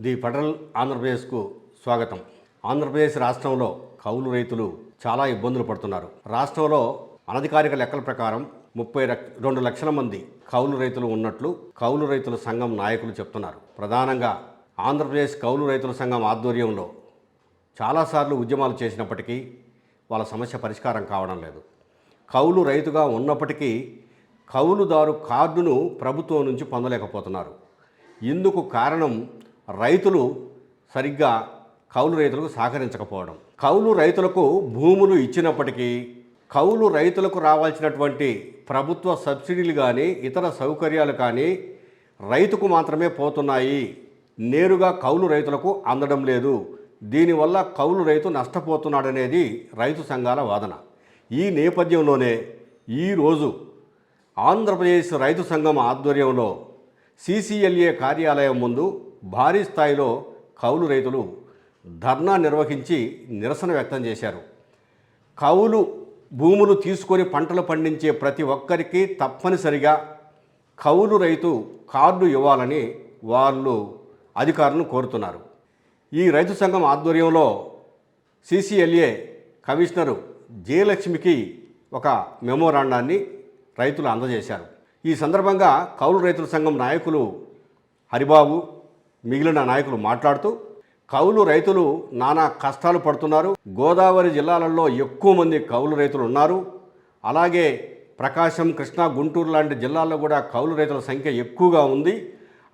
The federal ఆంధ్రప్రదేశ్కు స్వాగతం. ఆంధ్రప్రదేశ్ రాష్ట్రంలో కౌలు రైతులు చాలా ఇబ్బందులు పడుతున్నారు. రాష్ట్రంలో అనధికారిక లెక్కల ప్రకారం ముప్పై రెండు లక్షల మంది కౌలు రైతులు ఉన్నట్లు కౌలు రైతుల సంఘం నాయకులు చెప్తున్నారు. ప్రధానంగా ఆంధ్రప్రదేశ్ కౌలు రైతుల సంఘం ఆధ్వర్యంలో చాలాసార్లు ఉద్యమాలు చేసినప్పటికీ వాళ్ళ సమస్య పరిష్కారం కావడం లేదు. కౌలు రైతుగా ఉన్నప్పటికీ కౌలుదారు కార్డును ప్రభుత్వం నుంచి పొందలేకపోతున్నారు. ఇందుకు కారణం రైతులు సరిగ్గా కౌలు రైతులకు సహకరించకపోవడం. కౌలు రైతులకు భూములు ఇచ్చినప్పటికీ కౌలు రైతులకు రావాల్సినటువంటి ప్రభుత్వ సబ్సిడీలు కానీ ఇతర సౌకర్యాలు కానీ రైతుకు మాత్రమే పోతున్నాయి. నేరుగా కౌలు రైతులకు అందడం లేదు. దీనివల్ల కౌలు రైతు నష్టపోతున్నాడనేది రైతు సంఘాల వాదన. ఈ నేపథ్యంలోనే ఈరోజు ఆంధ్రప్రదేశ్ రైతు సంఘం ఆధ్వర్యంలో సీసీఎల్ఏ కార్యాలయం ముందు భారీ స్థాయిలో కౌలు రైతులు ధర్నా నిర్వహించి నిరసన వ్యక్తం చేశారు. కౌలు భూములు తీసుకొని పంటలు పండించే ప్రతి ఒక్కరికి తప్పనిసరిగా కౌలు రైతు కార్డు ఇవ్వాలని వాళ్ళు అధికారులను కోరుతున్నారు. ఈ రైతు సంఘం ఆధ్వర్యంలో సీసీఎల్ఏ కమిషనరు జయలక్ష్మికి ఒక మెమోరాండాన్ని రైతులు అందజేశారు. ఈ సందర్భంగా కౌలు రైతుల సంఘం నాయకులు హరిబాబు మిగిలిన నాయకులు మాట్లాడుతూ కౌలు రైతులు నానా కష్టాలు పడుతున్నారు. గోదావరి జిల్లాలలో ఎక్కువ మంది కౌలు రైతులు ఉన్నారు. అలాగే ప్రకాశం కృష్ణా గుంటూరు లాంటి జిల్లాల్లో కూడా కౌలు రైతుల సంఖ్య ఎక్కువగా ఉంది.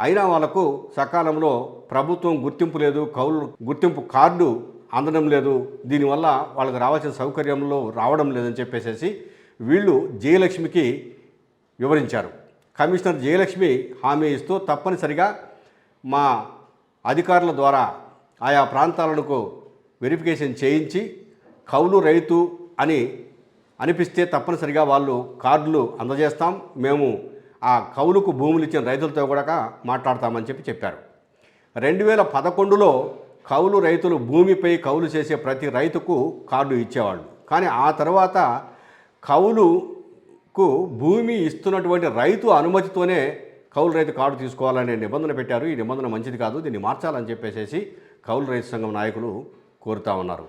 అయినా వాళ్ళకు సకాలంలో ప్రభుత్వం గుర్తింపు లేదు కౌలు గుర్తింపు కార్డు అందడం లేదు. దీనివల్ల వాళ్ళకి రావాల్సిన సౌకర్యంలో రావడం లేదని చెప్పేసి వీళ్ళు జయలక్ష్మికి వివరించారు. కమిషనర్ జయలక్ష్మి హామీ ఇస్తూ తప్పనిసరిగా మా అధికారుల ద్వారా ఆయా ప్రాంతాలకు వెరిఫికేషన్ చేయించి కౌలు రైతు అని అనిపిస్తే తప్పనిసరిగా వాళ్ళు కార్డులు అందజేస్తాం. మేము ఆ కౌలుకు భూములు ఇచ్చిన రైతులతో కూడా మాట్లాడతామని చెప్పి చెప్పారు. రెండు వేల పదకొండులో కౌలు రైతులు భూమిపై కౌలు చేసే ప్రతి రైతుకు కార్డు ఇచ్చేవాళ్ళు. కానీ ఆ తర్వాత కౌలుకు భూమి ఇస్తున్నటువంటి రైతు అనుమతితోనే కౌలు రైతు కార్డు తీసుకోవాలనే నిబంధన పెట్టారు. ఈ నిబంధన మంచిది కాదు. దీన్ని మార్చాలని చెప్పేసి కౌలు రైతు సంఘం నాయకులు కోరుతా ఉన్నారు.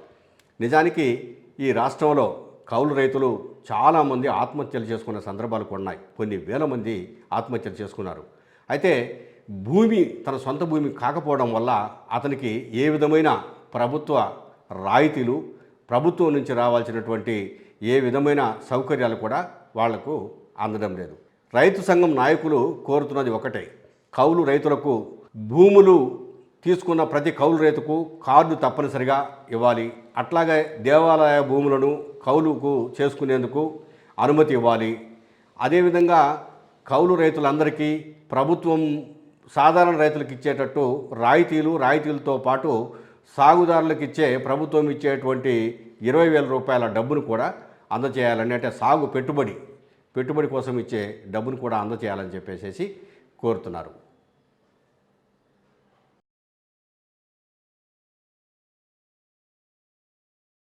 నిజానికి ఈ రాష్ట్రంలో కౌలు రైతులు చాలామంది ఆత్మహత్యలు చేసుకున్న సందర్భాలు కూడా ఉన్నాయి. కొన్ని వేల మంది ఆత్మహత్యలు చేసుకున్నారు. అయితే భూమి తన సొంత భూమి కాకపోవడం వల్ల అతనికి ఏ విధమైన ప్రభుత్వ రాయితీలు ప్రభుత్వం నుంచి రావాల్సినటువంటి ఏ విధమైన సౌకర్యాలు కూడా వాళ్ళకు అందడం లేదు. రైతు సంఘం నాయకులు కోరుతున్నది ఒకటే. కౌలు రైతులకు భూములు తీసుకున్న ప్రతి కౌలు రైతుకు కార్డు తప్పనిసరిగా ఇవ్వాలి. అట్లాగే దేవాలయ భూములను కౌలుకు చేసుకునేందుకు అనుమతి ఇవ్వాలి. అదేవిధంగా కౌలు రైతులందరికీ ప్రభుత్వం సాధారణ రైతులకు ఇచ్చేటట్టు రాయితీలు రాయితీలతో పాటు సాగుదారులకు ఇచ్చే ప్రభుత్వం ఇచ్చేటువంటి ఇరవై వేల రూపాయల డబ్బును కూడా అందచేయాలని అంటే సాగు పెట్టుబడి పెట్టుబడి కోసం ఇచ్చే డబ్బును కూడా అందచేయాలని చెప్పేసి కోరుతున్నారు.